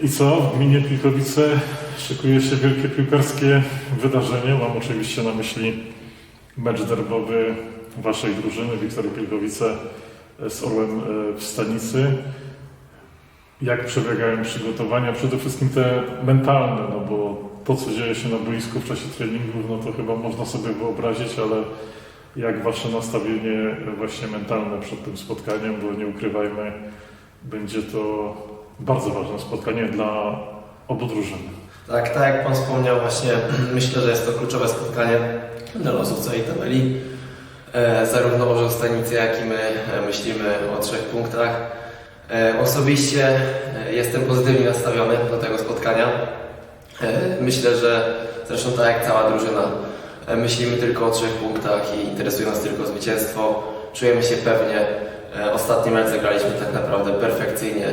I co? W gminie Pilkowice szykuje się wielkie piłkarskie wydarzenie. Mam oczywiście na myśli mecz derbowy waszej drużyny, Wiktorii Pilkowice z Orłem e, w Stanicy. Jak przebiegają przygotowania? Przede wszystkim te mentalne, no bo to, co dzieje się na boisku w czasie treningów, no to chyba można sobie wyobrazić, ale jak wasze nastawienie właśnie mentalne przed tym spotkaniem, bo nie ukrywajmy, będzie to bardzo ważne spotkanie dla obu drużyn. Tak, tak jak Pan wspomniał, właśnie myślę, że jest to kluczowe spotkanie dla losów całej tabeli. E, zarówno Orzeł Stanicy, jak i my e, myślimy o trzech punktach. E, osobiście jestem pozytywnie nastawiony do tego spotkania. Myślę, że zresztą tak jak cała drużyna, myślimy tylko o trzech punktach i interesuje nas tylko zwycięstwo. Czujemy się pewnie. Ostatni mecz zagraliśmy tak naprawdę perfekcyjnie,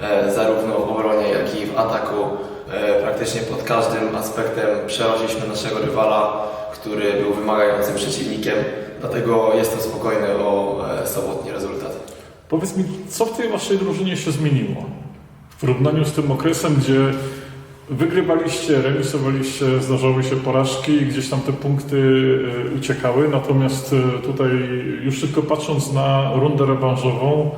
e, zarówno w obronie, jak i w ataku. E, praktycznie pod każdym aspektem przełożyliśmy naszego rywala, który był wymagającym przeciwnikiem, dlatego jestem spokojny o e, sobotni rezultat. Powiedz mi, co w tej waszej drużynie się zmieniło w porównaniu z tym okresem, gdzie wygrywaliście, remisowaliście, zdarzały się porażki i gdzieś tam te punkty e, uciekały, natomiast e, tutaj już tylko patrząc na rundę rewanżową,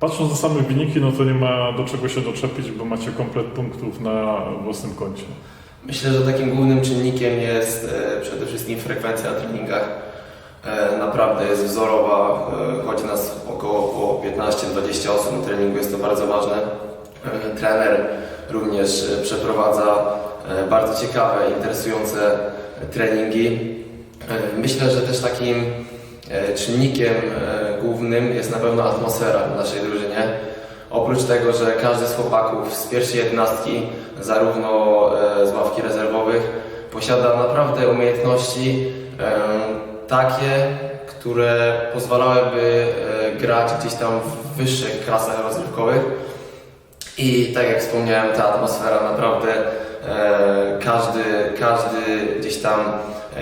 patrząc na same wyniki, no to nie ma do czego się doczepić, bo macie komplet punktów na własnym koncie. Myślę, że takim głównym czynnikiem jest e, przede wszystkim frekwencja na treningach. Naprawdę jest wzorowa, chodzi nas około po 15-20 osób na treningu, jest to bardzo ważne. Trener również e, przeprowadza e, bardzo ciekawe, interesujące treningi. E, myślę, że też takim czynnikiem głównym jest na pewno atmosfera w naszej drużynie. Oprócz tego, że każdy z chłopaków z pierwszej jednostki, zarówno z ławki rezerwowych, posiada naprawdę umiejętności takie, które pozwalałyby grać gdzieś tam w wyższych klasach rozrywkowych. I tak jak wspomniałem, ta atmosfera naprawdę e, każdy, każdy gdzieś tam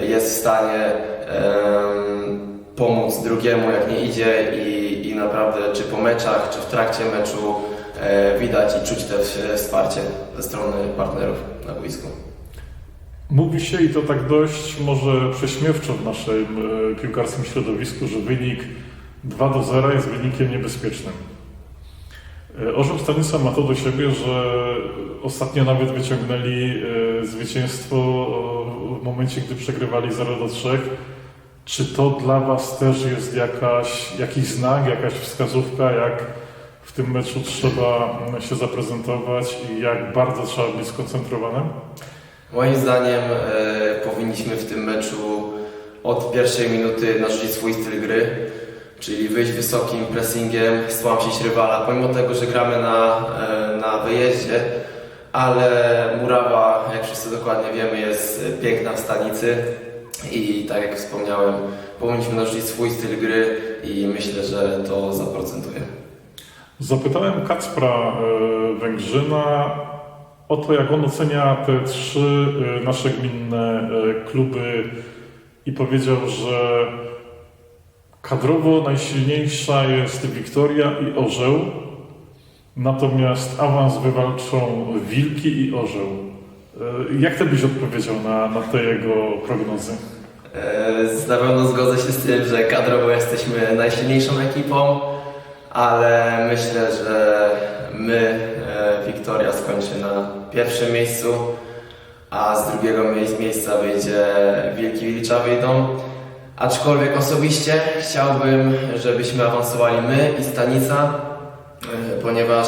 jest w stanie em, pomóc drugiemu jak nie idzie i, i naprawdę czy po meczach, czy w trakcie meczu e, widać i czuć te wsparcie ze strony partnerów na boisku. Mówi się i to tak dość może prześmiewczo w naszym e, piłkarskim środowisku, że wynik 2 do 0 jest wynikiem niebezpiecznym. E, Orzeł Stanica ma to do siebie, że ostatnio nawet wyciągnęli e, zwycięstwo e, w momencie, gdy przegrywali 0 do 3. Czy to dla Was też jest jakaś, jakiś znak, jakaś wskazówka, jak w tym meczu trzeba mm, się zaprezentować i jak bardzo trzeba być skoncentrowanym? Moim zdaniem powinniśmy w tym meczu od pierwszej minuty narzucić swój styl gry, czyli wyjść wysokim pressingiem, stłamsić rywala, pomimo tego, że gramy na, e, na wyjeździe, ale Murawa, jak wszyscy dokładnie wiemy, jest piękna w stanicy i tak jak wspomniałem, powinniśmy narzucić swój styl gry i myślę, że to zaprocentuje. Zapytałem Kacpra e, Węgrzyna o to, jak on ocenia te trzy e, nasze gminne kluby i powiedział, że kadrowo najsilniejsza jest Wiktoria i Orzeł, natomiast awans wywalczą Wilki i Orzeł. E, Jak ty byś odpowiedział na, na te jego prognozy? E, Na pewno zgodzę się z tym, że kadrowo jesteśmy najsilniejszą ekipą, ale myślę, że my, e, Wiktoria, skończy na pierwszym miejscu, a z drugiego miejsc- miejsca wyjdzie Wielki Wilcza wyjdą. Aczkolwiek osobiście chciałbym, żebyśmy awansowali my i Stanica, e, ponieważ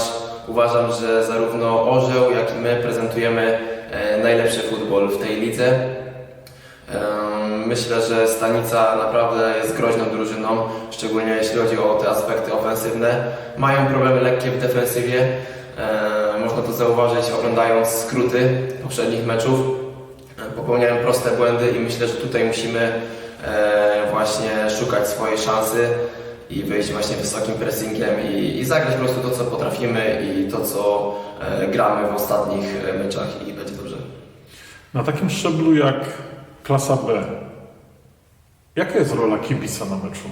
uważam, że zarówno Orzeł, jak i my prezentujemy e, najlepszy futbol w tej lidze. Em, Myślę, że Stanica naprawdę jest groźną drużyną, szczególnie jeśli chodzi o te aspekty ofensywne. Mają problemy lekkie w defensywie. Można to zauważyć oglądając skróty poprzednich meczów. Popełniają proste błędy i myślę, że tutaj musimy e, właśnie szukać swojej szansy i wyjść właśnie wysokim pressingiem i, i zagrać po prostu to, co potrafimy i to, co e, gramy w ostatnich e, meczach i będzie dobrze. Na takim szczeblu jak klasa B, jaka jest rola kibica na meczu?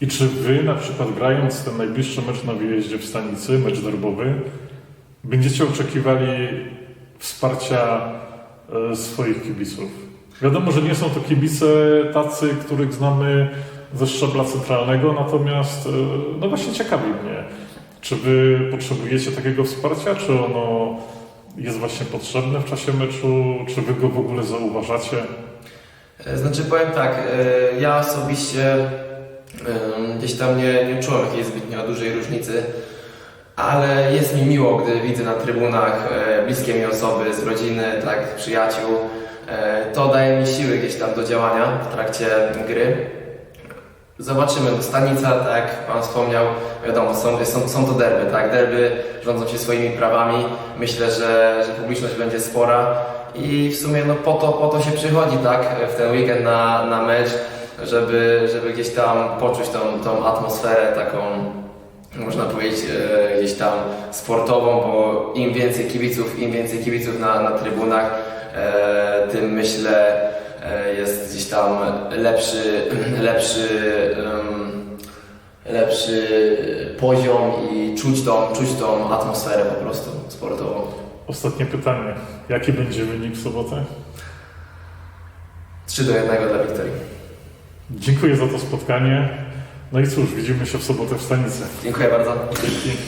I czy wy, na przykład grając ten najbliższy mecz na wyjeździe w stanicy, mecz derbowy, będziecie oczekiwali wsparcia e, swoich kibiców. Wiadomo, że nie są to kibice tacy, których znamy ze szczebla centralnego, natomiast e, no właśnie ciekawi mnie, czy wy potrzebujecie takiego wsparcia, czy ono jest właśnie potrzebne w czasie meczu, czy wy go w ogóle zauważacie? E, Znaczy powiem tak, e, ja osobiście gdzieś tam nie, nie czułem jakiejś zbytnio dużej różnicy, ale jest mi miło, gdy widzę na trybunach e, bliskie mi osoby z rodziny, tak, przyjaciół. E, To daje mi siły gdzieś tam do działania w trakcie gry. Zobaczymy, stanica, tak jak Pan wspomniał, wiadomo, są, są, są to derby, tak, derby rządzą się swoimi prawami. Myślę, że, że publiczność będzie spora i w sumie no, po, to, po to się przychodzi, tak, w ten weekend na, na mecz, żeby, żeby gdzieś tam poczuć tą, tą atmosferę taką, można powiedzieć, e, gdzieś tam sportową, bo im więcej kibiców, im więcej kibiców na, na trybunach, e, tym myślę e, jest gdzieś tam lepszy, lepszy, em, lepszy poziom i czuć tą, czuć tą atmosferę po prostu sportową. Ostatnie pytanie. Jaki będzie wynik w sobotę? 3 do 1 dla Wiktorii. Dziękuję za to spotkanie. No i cóż, widzimy się w sobotę w stanicy. Dziękuję bardzo. Dzięki.